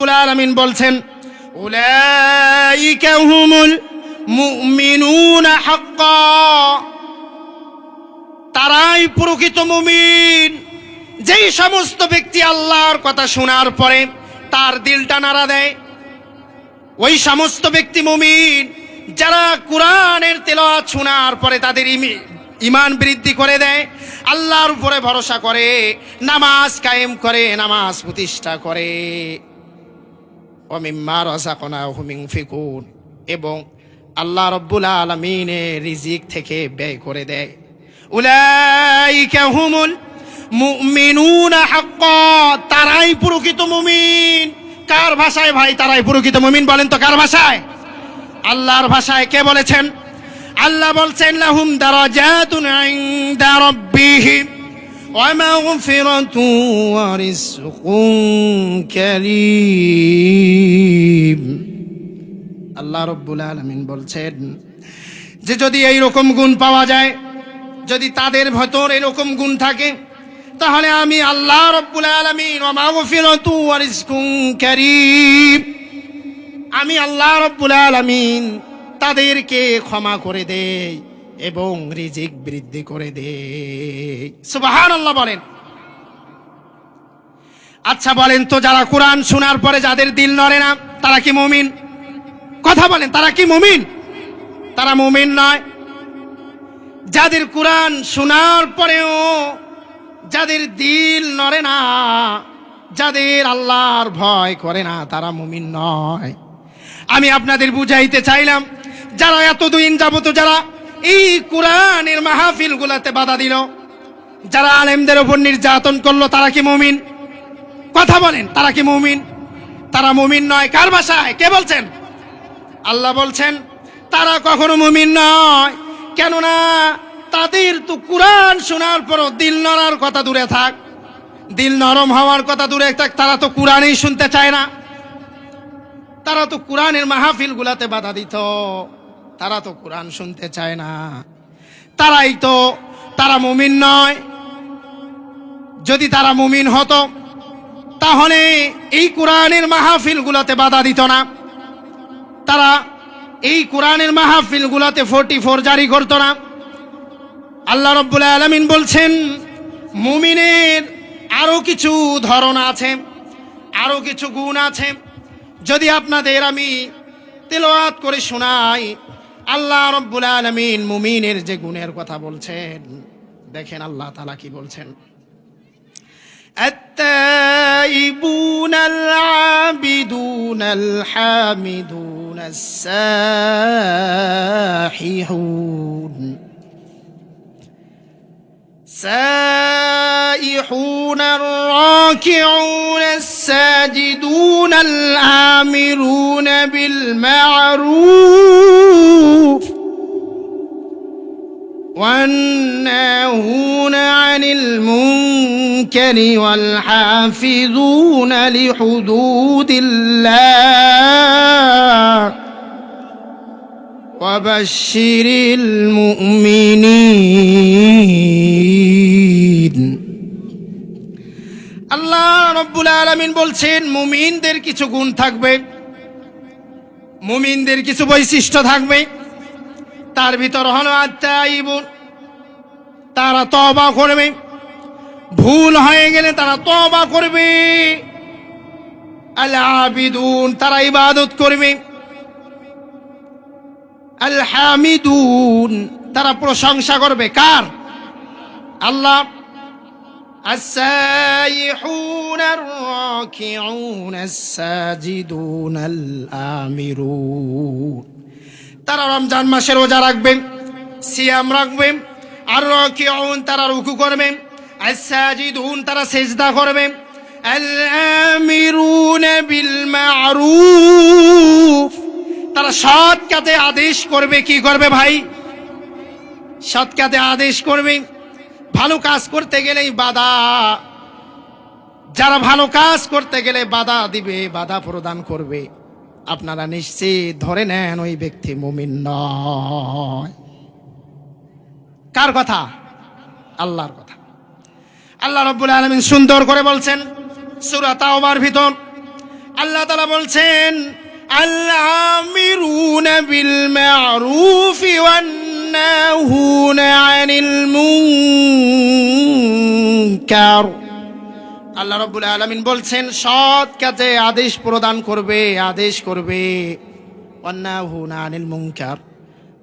আলামিন বলছেন হুমুল তারাই প্রকৃত মুমিন। যেই সমস্ত ব্যক্তি আল্লাহর কথা শোনার পরে তার দিলটা নাড়া দেয়, ওই সমস্ত ব্যক্তি মুমিন যারা কোরআনের তেলাওয়াত শোনার পরে তাদের ইমি- ইমান বৃদ্ধি করে দেয়, আল্লাহর উপরে ভরসা করে, নামাজ কায়েম করে, নামাজ প্রতিষ্ঠা করে। অমিম্মা রসাকনা হুমিং ফিকুন এবং আল্লাহ রব্বুল আলমিনের রিজিক থেকে ব্যয় করে দেয়। উলাইকা হুমুল মুমিনুনা হাক্কা। তারাই প্রকৃত মুমিন। কার ভাষায় ভাই তারাই প্রকৃত মুমিন বলেন তো কার ভাষায়? আল্লাহর ভাষায় কে বলেছেন? আল্লাহ বলছেন, লাহুম দারাজাতুন ইনদা রাব্বিহিম। ওয়া রিজকুন কারীম আল্লাহ রব্বুল আলামিন বলছেন, যে যদি এই রকম গুণ পাওয়া যায়, যদি তাদের ভেতর এরকম গুণ থাকে, তাহলে আমি আল্লাহ রব্বুল আলামিন আমি আল্লাহ রব্বুল আলামিন তাদেরকে ক্ষমা করে দেই। এবং রিজিক বৃদ্ধি করে দেই সুবহানাল্লাহ বলেন। আচ্ছা বলেন তো, যারা কোরআন শোনার পরে যাদের দিল নড়ে না, তারা কি মুমিন? কথা বলেন, তারা কি মুমিন? তারা মুমিন নয়। যাদের কোরআন শোনার পরেও যাদের দিল নড়ে না, যাদের আল্লাহর ভয় করে না, তারা মুমিন নয়। আমি আপনাদের বুঝাইতে চাইলাম, যারা এতদিন যাবত যারা এই কোরআনের মাহফিল গুলাতে বাধা দিল। যারা আলেমদের ওপর নির্যাতন করল, তারা কি মুমিন? কথা বলেন, তারা কি মুমিন? তারা মুমিন নয়, কার ভাষায় কে বলছেন? আল্লাহ বলছেন, তারা কখনো মুমিন নয়। কেননা, তাদের তো কোরআন শোনার পরও দিল নড়ার কথা দূরে থাক। দিল নরম হওয়ার কথা দূরে থাক, তারা তো কোরআনই শুনতে চায় না। তারা তো কোরআনের মাহফিল গুলাতে বাধা দিত। তারা তো কোরআন শুনতে চায় না। তারাই তো, তারা মুমিন নয়। যদি তারা মুমিন হতো, তাহলে এই কোরআনের মাহফিল গুলাতে বাধা দিত না। তারা এই কোরআনের মাহফিল গুলাতে ফোরটি ফোর জারি করতো না। আল্লাহ রব্বুল আলমিন বলছেন, মুমিনের আরও কিছু ধরন আছে, আরও কিছু গুণ আছে। যদি আপনাদের আমি তেলাওয়াত করে শোনাই আল্লাহ রব্বুল আলমিন মুমিনের যে গুণের কথা বলছেন দেখেন আল্লাহ তালা কি বলছেন التائبون العابدون الحامدون الساححون سائحون الراكعون الساجدون الآمرون بالمعروف والناهون عن المنكر والحافظون لحدود الله وبشر المؤمنين. আল্লাহ রব্বুল আলমিন বলছেন, মুমিনদের কিছু গুণ থাকবে, মুমিনদের কিছু বৈশিষ্ট্য থাকবে। তার ভিতর হলো আত্মাইবুন তারা তবা করবে। ভুল হয়ে গেলে তারা তবা করবে। আল তারা ইবাদত করবে। আল হামিদুন, তারা প্রশংসা করবে। কার? আল্লাহ। السائحون الراكعون الساجدون الآمرون তারা রমজান মাসে রোজা রাখবেন সিয়াম রাখবেন আর রাকিউন তারা রুকু করবেন আসাজিদুন তারা সেজদা করবেন আল আমিরুন বিল মারুফ তারা সৎ কাজে আদেশ করবে কি করবে ভাই সৎ কাজে আদেশ করবে ভালো কাজ করতে গেলেই বাধা। যারা ভালো কাজ করতে গেলে বাধা দিবে, বাধা প্রদান করবে। আপনারা নিশ্চিত ধরে নেন ওই ব্যক্তি মুমিন নয়। কার কথা? আল্লাহর কথা। আল্লাহ রব্বুল আলমিন সুন্দর করে বলছেন, সুরা তাওবার ভিতর। আল্লাহ তালা বলছেন আল্লাহ আল্লামিরুন বিল মারুফি ওয়ান্নাহুন আনিল মুনকার আল্লাহ রাব্বুল আলামিন বলছেন, সৎ কাজে আদেশ প্রদান করবে, আদেশ করবে। অন্যাহুন আনিল মুনকার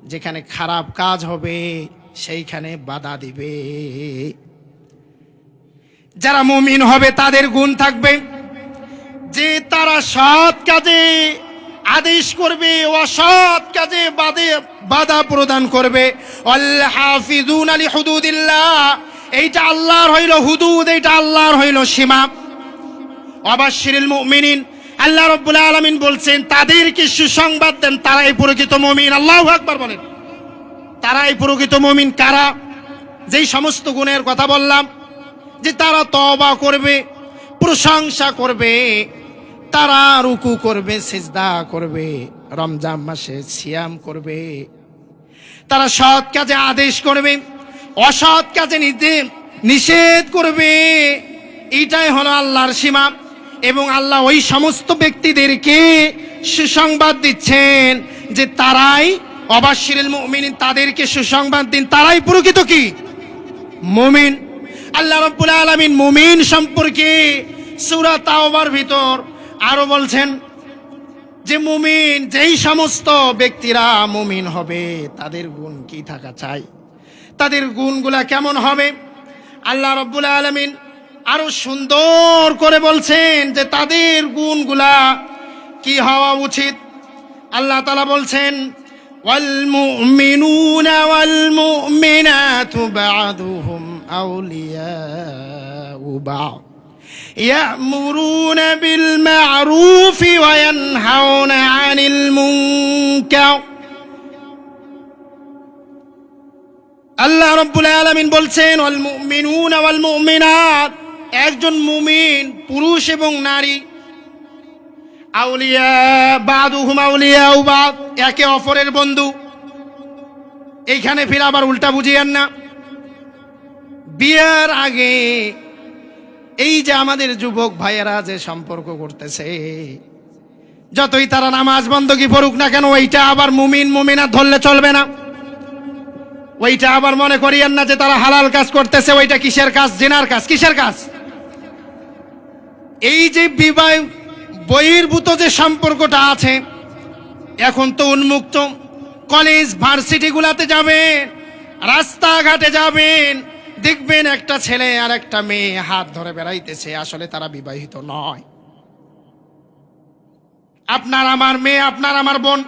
যেখানে খারাপ কাজ হবে, সেইখানে বাধা দিবে। যারা মুমিন হবে, তাদের গুণ থাকবে। যে তারা সৎ কাজে আদেশ করবে অসৎ কাজে বাদে বাধা প্রদান করবে। হাফিজুন আলী হুদুদিল্লাহ এইটা আল্লাহর হইল হুদুদ, এইটা আল্লাহর হইল সীমা। অবাশিরুল মুমিনিন, আল্লাহ রব্বুল আলামিন বলছেন, তাদেরকে সুসংবাদ দেন, তারাই প্রকৃত মমিন। আল্লাহ আকবার বলেন। তারাই প্রকৃত মমিন কারা? যেই সমস্ত গুণের কথা বললাম, যে তারা তবা করবে, প্রশংসা করবে। তারা রুকু করবে, সেজদা করবে, রমজান মাসে সিয়াম করবে। তারা সৎ কাজে আদেশ করবে, অসৎ কাজে নিষেধ করবে। এটাই হলো আল্লাহর সীমা এবং আল্লাহ ওই সমস্ত ব্যক্তিদেরকে সুসংবাদ দিচ্ছেন যে তারাই অবাশিরুল মুমিনিন, তাদেরকে সুসংবাদ দিন। তারাই প্রকৃত কি? মুমিন। আল্লাহ রাব্বুল আলামিন মুমিন সম্পর্কে সুরা তাওবার ভিতর আরো বলছেন যে মুমিন যেই সমস্ত ব্যক্তিরা মুমিন হবে তাদের গুণ কি থাকা চাই তাদের গুণগুলা কেমন হবে আল্লাহ রব্বুল আলমিন আরো সুন্দর করে বলছেন যে তাদের গুণগুলা কি হওয়া উচিত আল্লাহ তালা বলছেন والمؤمنون والمؤمنات بعضهم أولياء بعض يأمرون بالمعروف وينهون عن المنكر আল্লাহ রব্বুল আলামিন বলছেন ওয়াল মুমিনুনা ওয়াল মুমিনাত একজন মুমিন পুরুষ এবং নারী আউলিয়া বাদুহুম আউলিয়া বাদ একে অপরের বন্ধু এইখানে ফির আবার উল্টা বুঝিয়েন না বিয়ের আগে এই যে আমাদের যুবক ভাইয়েরা যে সম্পর্ক করতেছে, যতই তারা নামাজ বন্ধকি পড়ুক না কেন, ওইটা আবার মুমিন, মুমিনা ধরলে চলবে না। ওইটা আবার মনে করিয়েন না যে তারা হালাল কাজ করতেছে, ওইটা কিসের কাজ? জেনার কাজ। কিসের কাজ? এই যে বিবাহ, বহির্ভূত যে সম্পর্কটা আছে, এখন তো উন্মুক্ত। কলেজ, ভার্সিটিগুলাতে যাবেন, রাস্তাঘাটে যাবেন দেখবেন একটা ছেলে আর একটা মেয়ে হাত ধরে বেড়াইতেছে, আসলে তারা বিবাহিত নয়। আপনার আমার মেয়ে, আপনার আমার বোন।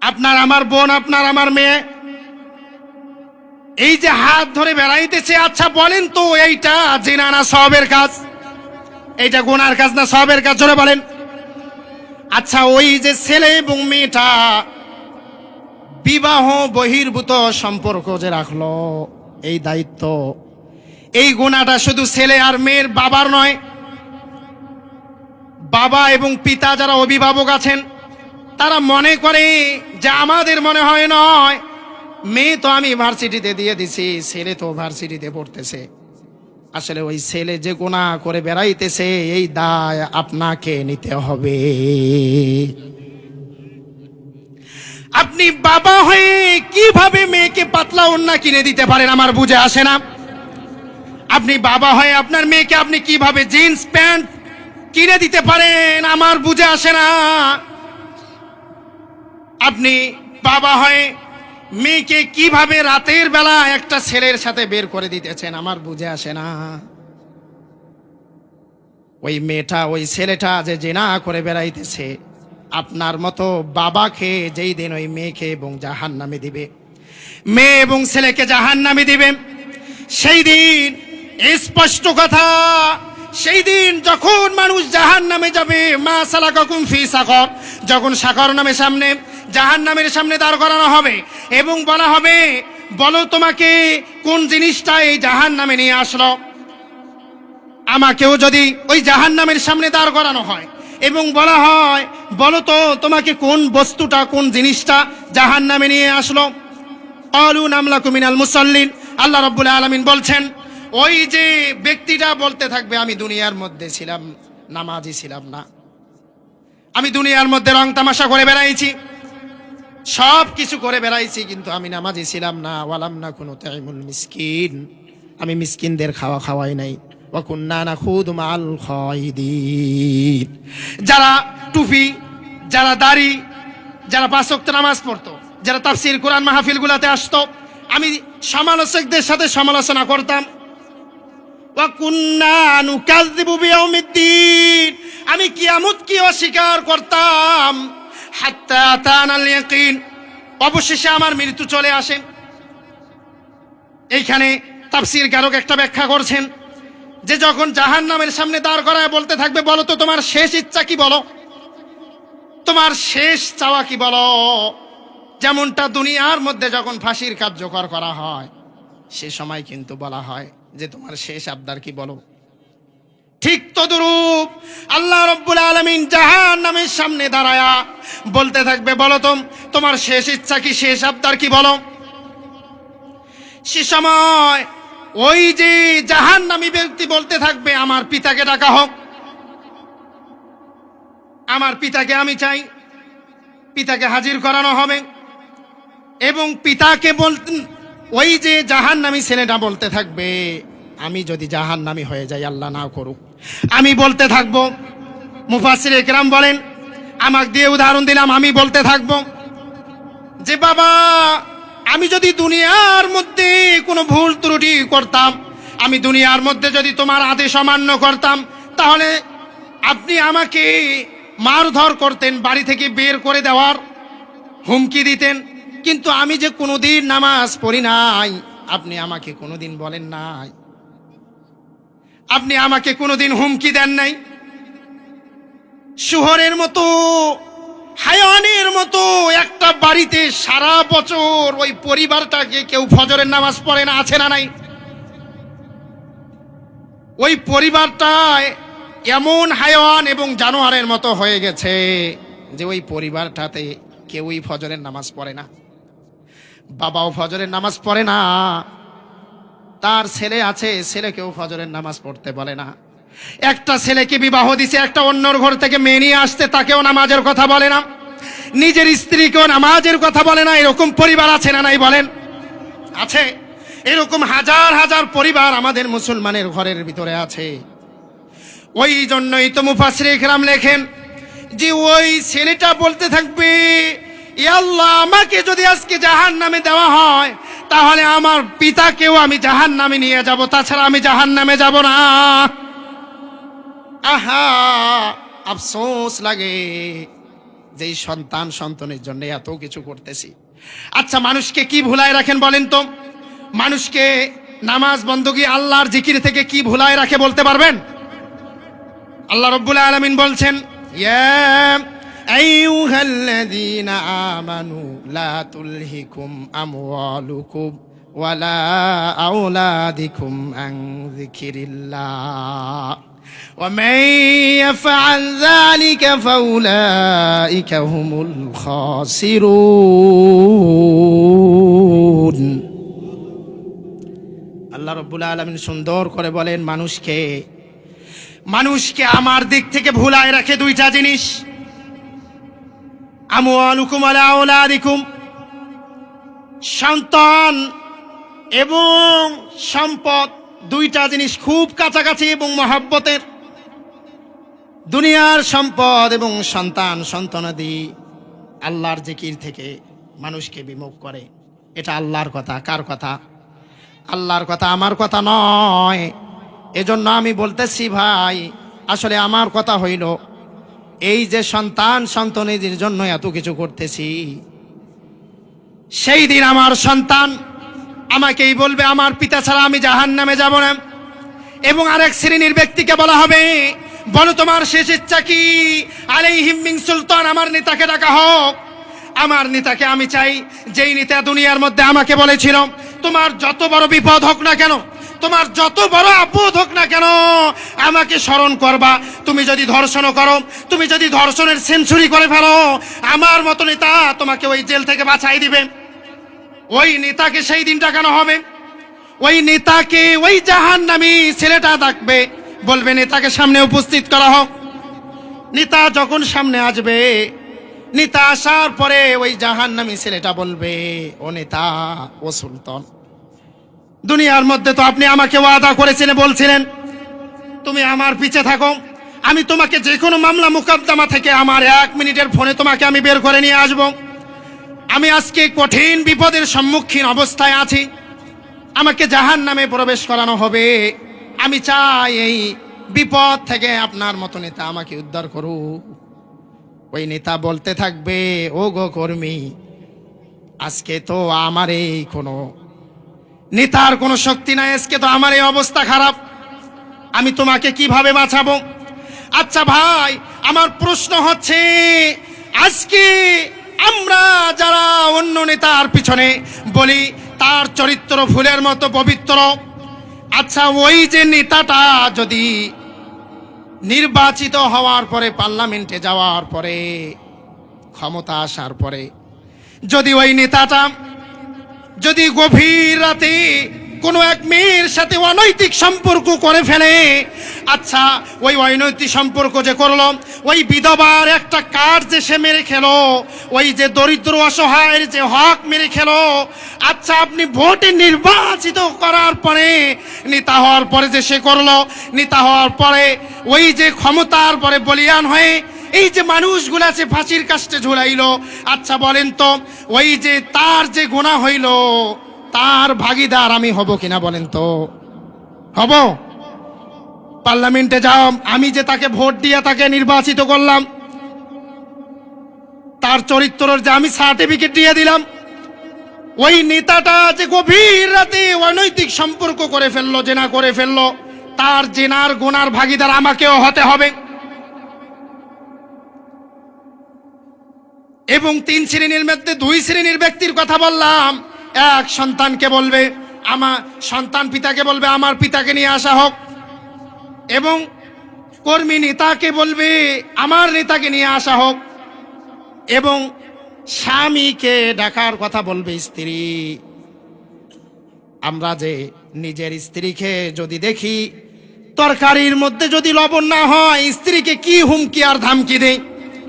আপনার আমার বোন, আপনার আমার মেয়ে। এই যে হাত ধরে বেড়াইতেছে আচ্ছা বলেন তো, এইটা জেনা না সবের কাজ? এইটা গোনার কাজ না সবের কাজ? জোরে বলেন। আচ্ছা ওই যে ছেলে এবং মেয়েটা বিবাহ বহির্ভূত সম্পর্ক যে রাখল, এই দায়িত্ব। এই গুণাটা শুধু ছেলে আর মেয়ের বাবার নয়, বাবা এবং পিতা যারা অভিভাবক আছেন, তারা মনে করে যে আমাদের মনে হয় নয়, মেয়ে তো আমি ভার্সিটিতে দিয়ে দিছি, ছেলে তো ভার্সিটিতে পড়তেছে। আসলে ওই ছেলে যে গোনা করে বেড়াইতেছে, এই দায় আপনাকে নিতে হবে। আপনি বাবা হয়ে কীভাবে মেয়েকে পাতলা ওন্না কিনে দিতে পারেন আমার বুঝে আসে না। আপনি বাবা হয়ে আপনার মেয়েকে আপনি কীভাবে জিন্স, প্যান্ট কিনে দিতে পারেন আমার বুঝে আসে না। আপনি বাবা হয়ে মেয়েকে কীভাবে রাতের বেলা একটা ছেলের সাথে বের করে দিতেছেন আমার বুঝে আসে না। ওই মেয়েটা, ওই ছেলেটা যে জেনা করে বেড়াইতেছে আপনার মতো বাবাকে যেই দিন ওই মেয়েকে এবং জাহান নামে দিবে। মেয়ে এবং ছেলেকে জাহান নামে দিবে। সেই দিন স্পষ্ট কথা, সেই দিন যখন মানুষ জাহান নামে যাবে, মা সালা কখন ফি সাকর, যখন সাকর নামে সামনে জাহান নামের সামনে দাঁড় করানো হবে এবং বলা হবে, বলো তোমাকে কোন জিনিসটা এই জাহান নামে নিয়ে আসলো? আমাকেও যদি ওই জাহান নামের সামনে দাঁড় করানো হয় এবং বলা হয়, বলো তো তোমাকে কোন বস্তুটা, কোন জিনিসটা জাহান নামে নিয়ে আসলো? অলু নামলা কুমিনাল মুসল্লিন। আল্লাহ রব্বুল আলমিন বলছেন, ওই যে ব্যক্তিটা বলতে থাকবে, আমি দুনিয়ার মধ্যে ছিলাম, নামাজি ছিলাম না। আমি দুনিয়ার মধ্যে রং তামাশা করে বেড়াইছি। সব কিছু করে বেড়াইছি, কিন্তু আমি নামাজি ছিলাম না। ওয়ালাম না কোনো তাইমুল মিসকিন। আমি মিসকিনদের খাওয়া খাওয়াই নাই। যারা টুপি, যারা দাড়ি, যারা পাঁচক্ত নামাজ পড়তো, যারা তাফসির, কোরআন মাহফিলগুলোতে আসতো, আমি সমালোচকদের সাথে সমালোচনা করতাম। আমি কিয়ামত কি অস্বীকার করতাম। অবশেষে আমার মৃত্যু চলে আসে। এইখানে তাফসীর কারক একটা ব্যাখ্যা করছেন। যে যখন জাহান নামের সামনে দাঁড় করায় বলতে থাকবে, বলো তো তোমার শেষ ইচ্ছা কি বলো? তোমার শেষ চাওয়া কি বলো? যেমনটা দুনিয়ার মধ্যে যখন ফাঁসির কার্যকর করা হয়, সে সময় কিন্তু বলা হয় যে তোমার শেষ আবদার কি বলো? ঠিক তদরূপ আল্লাহ রব্বুল আলমিন জাহান নামের সামনে দাঁড়ায়া বলতে থাকবে, বলো তো, তোমার শেষ ইচ্ছা কি, শেষ আবদার কি বলো? সে সময় ওই যে জাহান নামী ব্যক্তি বলতে থাকবে, আমার পিতাকে ডাকা হোক। আমার পিতাকে আমি চাই। পিতাকে হাজির করানো হবে। এবং পিতাকে বলতে ওই যে জাহান নামী ছেলেটা বলতে থাকবে, আমি যদি জাহান নামী হয়ে যাই, আল্লাহ না করুক। আমি বলতে থাকব মুফাসির একরাম বলেন, আমাকে দিয়ে উদাহরণ দিলাম, আমি বলতে থাকব যে, বাবা আমি যদি দুনিয়ার মধ্যে কোনো ভুল ত্রুটি করতাম, আমি দুনিয়ার মধ্যে যদি তোমার আদেশ অমান্য করতাম, তাহলে আপনি আমাকে মারধর করতেন, বাড়ি থেকে বের করে দেওয়ার হুমকি দিতেন। কিন্তু আমি যে কোনোদিন নামাজ পড়ি নাই, আপনি আমাকে কোনোদিন বলেন নাই। আপনি আমাকে কোনোদিন হুমকি দেন নাই। শহরের মতো হায়ানের মতো একটা বাড়িতে সারা বছর ওই পরিবারটাকে কেউ ফজরের নামাজ পড়ে না, আছে না নাই? ওই পরিবারটায় এমন হায়ান এবং জানোয়ারের মতো হয়ে গেছে যে ওই পরিবারটাতে কেউই ফজরের নামাজ পড়ে না। বাবাও ফজরের নামাজ পড়ে না। তার ছেলে আছে, ছেলেকেও ফজরের নামাজ পড়তে বলে না। একটা ছেলেকে বিবাহ দিছে, একটা অন্যর ঘর থেকে মেয়ে নিয়ে আসতে তাকেও নামাজের কথা বলে না। নিজের স্ত্রীকেও নামাজের কথা বলে না, এরকম পরিবার আছে না নাই বলেন? আছে। এরকম হাজার হাজার পরিবার আমাদের মুসলমানের ঘরের ভিতরে আছে। ওই জন্যই তো মুফাসির ইকরাম লেখেন যে, ওই ছেলেটা বলতে থাকবে, "এ আল্লাহ, আমাকে যদি আজকে জাহান নামে দেওয়া হয়, তাহলে আমার পিতাকেও আমি জাহান নামে নিয়ে যাব, তাছাড়া আমি জাহান নামে যাব না। আহা, আফসোস লাগে যে সন্তান সন্তানের জন্য এত কিছু করতেছি। আচ্ছা মানুষকে কি ভুলায় রাখেন বলেন তো? মানুষকে নামাজ বন্দগি আল্লাহর জিকির থেকে কি ভুলায় রাখে বলতে পারবেন? আল্লাহ রব্বুল আলমিন বলছেন, ইয়া আইয়ুহাল্লাযীনা আমানু লা তুলহিকুম আমওয়ালুকুম। ওয়ালা আওলাদিকুম আন যিকিরিল্লাহ ومن يفعل ذلك فأولئك هم الخاسرون আল্লাহ রব্বুল আলমিন সুন্দর করে বলেন মানুষকে মানুষকে আমার দিক থেকে ভুলায় রাখে দুইটা জিনিস আমুয়ালুকুম আলা আওলাদিকুম সন্তান এবং সম্পদ দুইটা জিনিস খুব কাছাকাছি এবং মহাব্বতের। দুনিয়ার সম্পদ এবং সন্তান, সন্তানাদি আল্লাহর জিকির থেকে মানুষকে বিমুখ করে। এটা আল্লাহর কথা, কার কথা? আল্লাহর কথা আমার কথা নয়। এজন্য আমি বলতেছি, ভাই, আসলে আমার কথা হইল, এই যে সন্তান, সন্তানীদের জন্য এত কিছু করতেছি, সেই দিন আমার সন্তান আমাকেই বলবে, আমার পিতা ছাড়া আমি জাহান নামে যাব না। এবং আরেক শ্রেণির ব্যক্তিকে বলা হবে, বলো তোমার শেষ ইচ্ছা কি? আলাই হিমিং সুলতান, আমার নেতাকে ডাকা হোক। আমার নেতাকে আমি চাই, যেই নেতা দুনিয়ার মধ্যে আমাকে বলেছিল, তোমার যত বড় বিপদ হোক না কেন, তোমার যত বড় আপদ হোক না কেন, আমাকে স্মরণ করবা। তুমি যদি ধর্ষণও করো, তুমি যদি ধর্ষণের সেঞ্চুরি করে ফেলো, আমার মতো নেতা তোমাকে ওই জেল থেকে বাঁচাই দিবে। ওই নেতাকে সেই দিন ডাকানো হবে? ওই নেতাকে ওই জাহান নামি ছেলেটা ডাকবে, বলবে, নেতাকে সামনে উপস্থিত করা হোক। নেতা যখন সামনে আসবে, নেতা আসার পরে ওই জাহান্নামী ছেলেটা বলবে, ও নেতা, ও সুলতান, দুনিয়ার মধ্যে তো আপনি আমাকে ওয়াদা করেছিলেন বলছিলেন, তুমি আমার পিছে থাকো। আমি তোমাকে যে কোনো মামলা মোকদ্দমা থেকে আমার এক মিনিটের ফোনে তোমাকে আমি বের করে নিয়ে আসব। আমি আজকে কঠিন বিপদের সম্মুখীন অবস্থায় আছি। আমাকে জাহান নামে প্রবেশ করানো হবে। আমি চাই এই বিপদ থেকে আপনার মতো নেতা আমাকে উদ্ধার করুক। ওই নেতা বলতে থাকবে ও গো কর্মী, আজকে তো আমার এই কোনো নেতার কোনো শক্তি নাই, আজকে তো আমার এই অবস্থা খারাপ। আমি তোমাকে কীভাবে বাঁচাবো? আচ্ছা ভাই, আমার প্রশ্ন হচ্ছে, আজকে আমরা যারা অন্য নেতার পিছনে বলি, তার চরিত্র ফুলের মতো পবিত্র। আচ্ছা ওই যে নেতাটা যদি নির্বাচিত হওয়ার পরে, পার্লামেন্টে যাওয়ার পরে, ক্ষমতা আসার পরে, যদি ওই নেতাটা যদি গভীর রাতে কোনো এক মেয়ের সাথে অনৈতিক সম্পর্ক করে ফেলে। আচ্ছা ওই অনৈতিক সম্পর্ক যে করল, ওই বিধবার একটা কাঠ যে সে মেরে খেলো, ওই যে দরিদ্র অসহায়ের যে হক মেরে খেলো আচ্ছা আপনি ভোটে নির্বাচিত করার পরে, নেতা হওয়ার পরে যে সে করল, নেতা হওয়ার পরে ওই যে ক্ষমতার পরে বলিয়ান হয়ে এই যে মানুষগুলো আছে ফাঁসির কাস্টে ঝুলাইলো। আচ্ছা বলেন তো, ওই যে তার যে গোনা হইল তার ভাগিদার আমি হব কিনা বলেন তো? হব? পার্লামেন্টে যাও, আমি যে তাকে ভোট দিয়ে তাকে নির্বাচিত করলাম, তার চরিত্রের যে আমি সার্টিফিকেট দিয়ে দিলাম, ওই নেতাটা যে গভীর রাতে অনৈতিক সম্পর্ক করে ফেলল, জেনা করে ফেলল, তার জেনার গোনার ভাগিদার আমাকেও হতে হবে। এবং তিন শ্রেণির মধ্যে দুই শ্রেণির ব্যক্তির কথা বললাম এক সন্তানকে বলবে, আমার সন্তান পিতাকে বলবে, আমার পিতাকে নিয়ে আসা হোক। এবং কর্মী নেতাকে বলবে, আমার নেতাকে নিয়ে আসা হোক। এবং স্বামীকে ডাকার কথা বলবে স্ত্রী। আমরা যে নিজের স্ত্রীকে যদি দেখি, তরকারির মধ্যে যদি লবণ না হয়, স্ত্রীকে কি হুমকি আর ধামকি দেয়?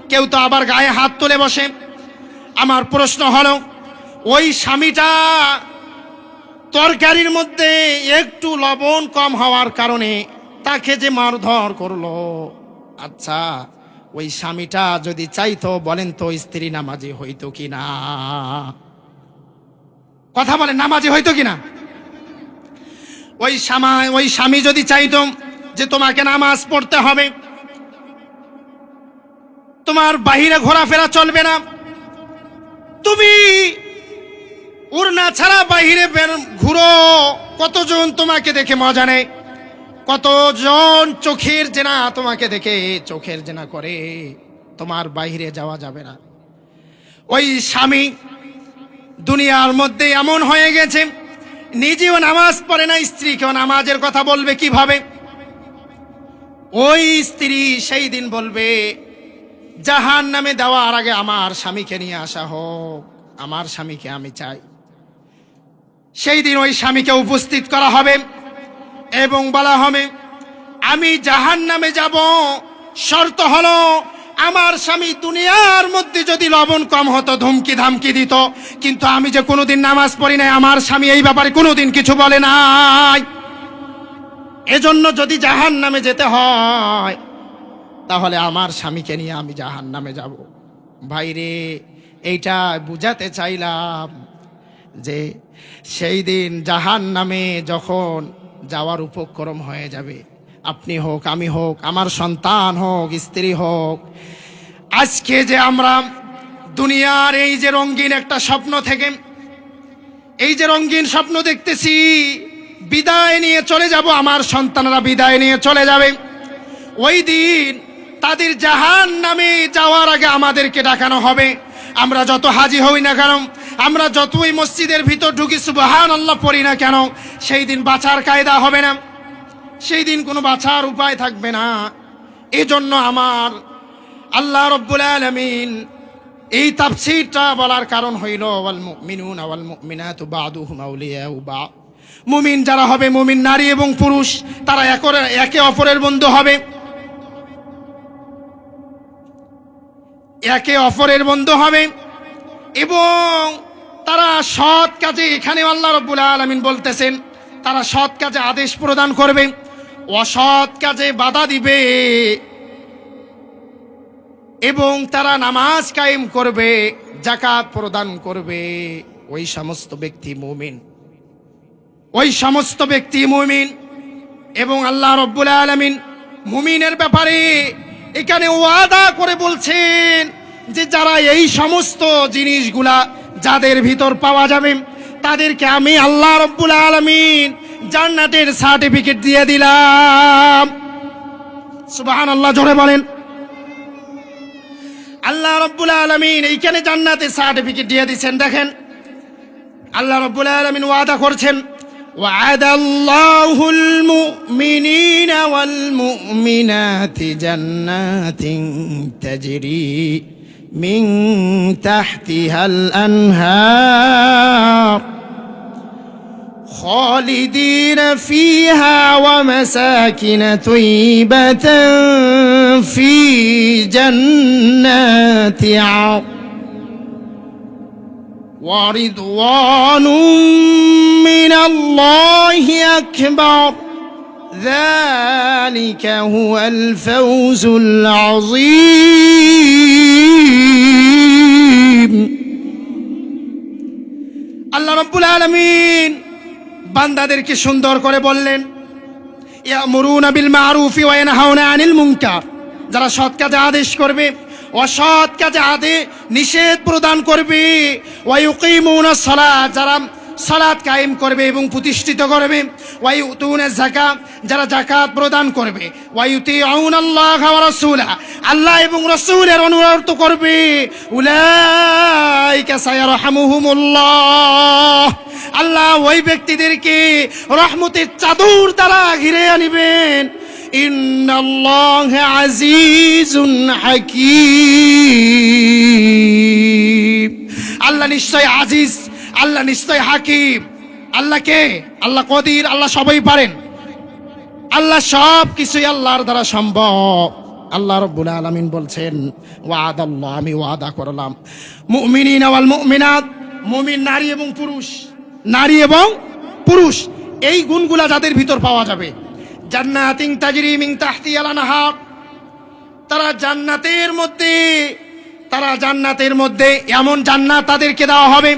কেউ তো আবার গায়ে হাত তুলে বসে। আমার প্রশ্ন হলো ওই স্বামীটা তরকারির মধ্যে একটু লবণ কম হওয়ার কারণে তাকে যে মারধর করল। আচ্ছা ওই স্বামীটা যদি চাইতো, বলেন তো, স্ত্রী নামাজি হইতো কি না কথা বলেন, নামাজি হইতো কি না ওই স্বামা, ওই স্বামী যদি চাইতো যে তোমাকে নামাজ পড়তে হবে, তোমার বাহিরে ঘোরাফেরা চলবে না, তুমি উড়না ছাড়া বাহিরে ঘুরো। কতজন তোমাকে দেখে মজা নেয়? কতজন চোখের জেনা তোমাকে দেখে চোখের জেনা করে? তোমার বাইরে যাওয়া যাবে না। ওই স্বামী দুনিয়ার মধ্যে এমন হয়ে গেছে, নিজেও নামাজ পড়ে না, স্ত্রীকেও নামাজের কথা বলবে কীভাবে? ওই স্ত্রী সেই দিন বলবে জাহান নামে দেওয়ার আগে আমার স্বামীকে নিয়ে আসা হোক, আমার স্বামীকে আমি চাই। সেই দিন ওই স্বামীকে উপস্থিত করা হবে এবং বলা হবে, আমি জাহান নামে যাব, শর্ত হলো আমার স্বামী দুনিয়ার মধ্যে যদি লবণ কম হতো, ধমকি ধামকি দিত, কিন্তু আমি যে কোনোদিন নামাজ পড়ি নাই, আমার স্বামী এই ব্যাপারে কোনোদিন কিছু বলে নাই। এজন্য যদি জাহান নামে যেতে হয়, তাহলে আমার স্বামীকে নিয়ে আমি জাহান নামে যাব। ভাইরে, এইটা বুঝাতে চাইলাম। যে সেই দিন জাহান নামে যখন যাওয়ার উপক্রম হয়ে যাবে, আপনি হোক, আমি হোক, আমার সন্তান হোক, স্ত্রী হোক, আজকে যে আমরা দুনিয়ার এই যে রঙিন একটা স্বপ্ন থেকে, এই যে রঙিন স্বপ্ন দেখতেছি, বিদায় নিয়ে চলে যাব, আমার সন্তানরা বিদায় নিয়ে চলে যাবে। ওই দিন তাদের জাহান নামে যাওয়ার আগে আমাদেরকে ডাকানো হবে। আমরা যত হাজি হই না কেন আমরা যতই মসজিদের ভিতর ঢুকি সুবাহান আল্লাহ পড়ি না কেন, সেই দিন বাঁচার কায়দা হবে না। সেই দিন কোনো বাঁচার উপায় থাকবে না। এজন্য আমার আল্লাহ রব্বুল আলমিন এই তাফসীরটা বলার কারণ হইল, ওয়াল মুমিনুন ওয়াল মুমিনাতু বাদুহুম বাদ মুমিন যারা হবে মুমিন নারী এবং পুরুষ, তারা একরে- একে অপরের বন্ধু হবে। একে অপরের বন্ধু হবে। এবং তারা সৎ কাজে এখানে আল্লাহ রব্বুল আলমিন বলতেছেন, তারা সৎ কাজে আদেশ প্রদান করবে, অসৎ কাজে বাধা দিবে এবং তারা নামাজ কায়েম করবে জাকাত প্রদান করবে। ওই সমস্ত ব্যক্তি মুমিন। ওই সমস্ত ব্যক্তি মুমিন এবং আল্লাহ রব্বুল আলমিন মুমিনের ব্যাপারে এখানে ওয়াদা করে বলছেন যে যারা এই সমস্ত জিনিসগুলা যাদের ভিতর পাওয়া যাবে তাদেরকে আমি আল্লাহ রব্বুল আলমিন জান্নাতের সার্টিফিকেট দিয়ে দিলাম সুবাহান আল্লাহ জোরে বলেন আল্লাহ রব্বুল আলমিন এইখানে জান্নাতের সার্টিফিকেট দিয়ে দিচ্ছেন দেখেন আল্লাহ রব্বুল আলমিন ওয়াদা করছেন وعد الله المؤمنين والمؤمنات جنات تجري من تحتها الأنهار خالدين فيها ومساكن طيبة في جنات عظيم ورضوان من الله أكبر ذلك هو الفوز العظيم আল্লাহ রব্বুল আলমিন বান্দাদেরকে সুন্দর করে বললেন ইয়ামুরুনা বিল মারুফি ওয়া ইয়ানহাউনা আনিল মুনকার যারা সৎ কাজে আদেশ করবে অসৎ কাজে আদে নিষেধ প্রদান করবে ওয়াইউকিমুনা সালাত যারা সালাত কায়েম করবে এবং প্রতিষ্ঠিত করবে। ওয়াইউতুনা যাকাত যারা যাকাত প্রদান করবে। ওয়াইউতিউনা আল্লাহ ওয়া রাসূলা আল্লাহ এবং রাসূলের অনুরোধ করবে। আল্লাহ ওই ব্যক্তিদেরকে রহমতের চাদর দ্বারা ঘিরে আনিবেন। আল্লাহ নিশ্চয় আজিজ আল্লাহ নিশ্চয় হাকিম। আল্লাহ কে? আল্লাহ কদির, আল্লাহ সবাই পারেন। আল্লাহ সব কিছুই আল্লাহর দ্বারা সম্ভব। আল্লাহ রব্বুল আলামিন বলছেন ওয়াদ আল্লাহ আমি ওয়াদা করলাম। মুমিনিন ওয়াল মুমিনাত, মুমিন নারী এবং পুরুষ। নারী এবং পুরুষ, এই গুণগুলা যাদের ভিতর পাওয়া যাবে। জান্নাতিং তাজরি মিন তাহতিয়াল আনহার তারা জান্নাতের মধ্যে, তারা জান্নাতের মধ্যে এমন জান্নাত তাদেরকে দেওয়া হবে।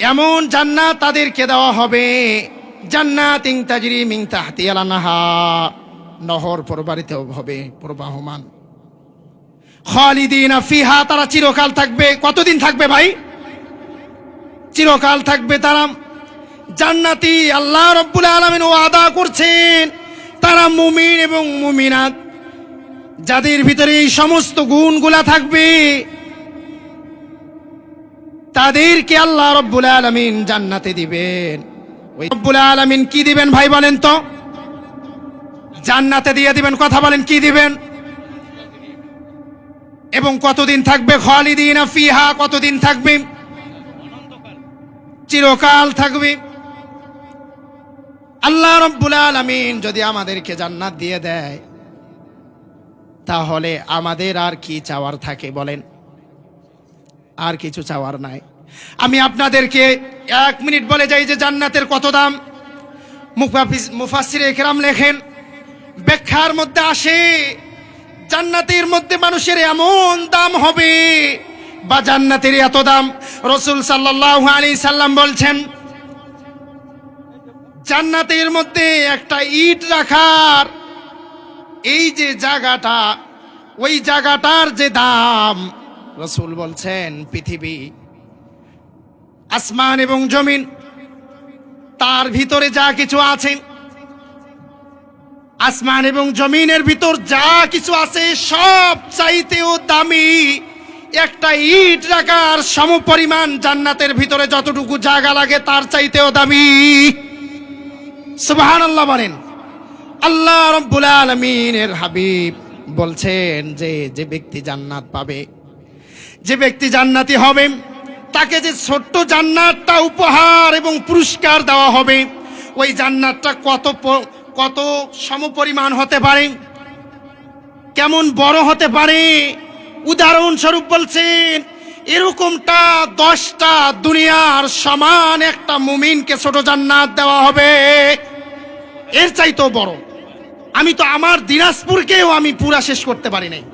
এমন জান্নাত তাদেরকে দেওয়া হবে। জান্নাতিং তাজরি মিন তাহতিয়াল আনহার নহর প্রবাহিত হবে, প্রবাহমান। খালিদিনা ফিহা, তারা চিরকাল থাকবে। কতদিন থাকবে ভাই? চিরকাল থাকবে তারা। জান্নাতি আল্লাহ রব্বুল আলমিন ওয়াদা করছেন, তারা মুমিন এবং মুমিনাত। যাদের ভিতরে এই সমস্ত গুণগুলা থাকবে তাদেরকে আল্লাহ রব্বুল আলমিন জান্নাতে দিবেন। ওই রব্বুল আলমিন কি দিবেন ভাই বলেন তো? জান্নাতে দিয়ে দিবেন, কথা বলেন, কি দিবেন? এবং কতদিন থাকবে? খালিদিনা ফিহা, কতদিন থাকবে? চিরকাল থাকবে। আল্লাহ রব্বুল আলমিন যদি আমাদেরকে জান্নাত দিয়ে দেয়, তাহলে আমাদের আর কি চাওয়ার থাকে বলেন? আর কিছু চাওয়ার নাই। আমি আপনাদেরকে এক মিনিট বলে যাই যে জান্নাতের কত দাম। মুফাসির একরাম লেখেন, ব্যাখ্যার মধ্যে আসে, জান্নাতের মধ্যে মানুষের এমন দাম হবে বা জান্নাতের এত দাম? রসুল সাল্লাহ আলী সাল্লাম বলছেন, জান্নাতের মধ্যে একটা ইট রাখার, এই যে জায়গাটা, ওই জায়গাটার যে দাম রসুল বলছেন, পৃথিবী, আসমান এবং জমিন, তার ভিতরে যা কিছু আছে, আসমান এবং জমিনের ভিতর যা কিছু আছে, সব চাইতেও দামি। একটা ইট রাখার সমপরিমাণ জান্নাতের ভিতরে যতটুকু জায়গা লাগে, তার চাইতেও দামি। সুবাহান আল্লাহ বলেন, আল্লাহ রব্বুল আলমিনের হাবিব বলছেন যে যে ব্যক্তি জান্নাত পাবে যে ব্যক্তি জান্নাতি হবে, তাকে যে ছোট্ট জান্নাতটা উপহার এবং পুরস্কার দেওয়া হবে, ওই জান্নাতটা কত কত সমপরিমাণ হতে পারে, কেমন বড় হতে পারে? উদাহরণস্বরূপ বলছেন, এরকমটা দশটা দুনিয়ার সমান একটা মুমিনকে ছোট জান্নাত দেওয়া হবে, এর চাইতেও বড়। আমি তো আমার দিনাজপুরকেও আমি পুরা শেষ করতে পারি নাই।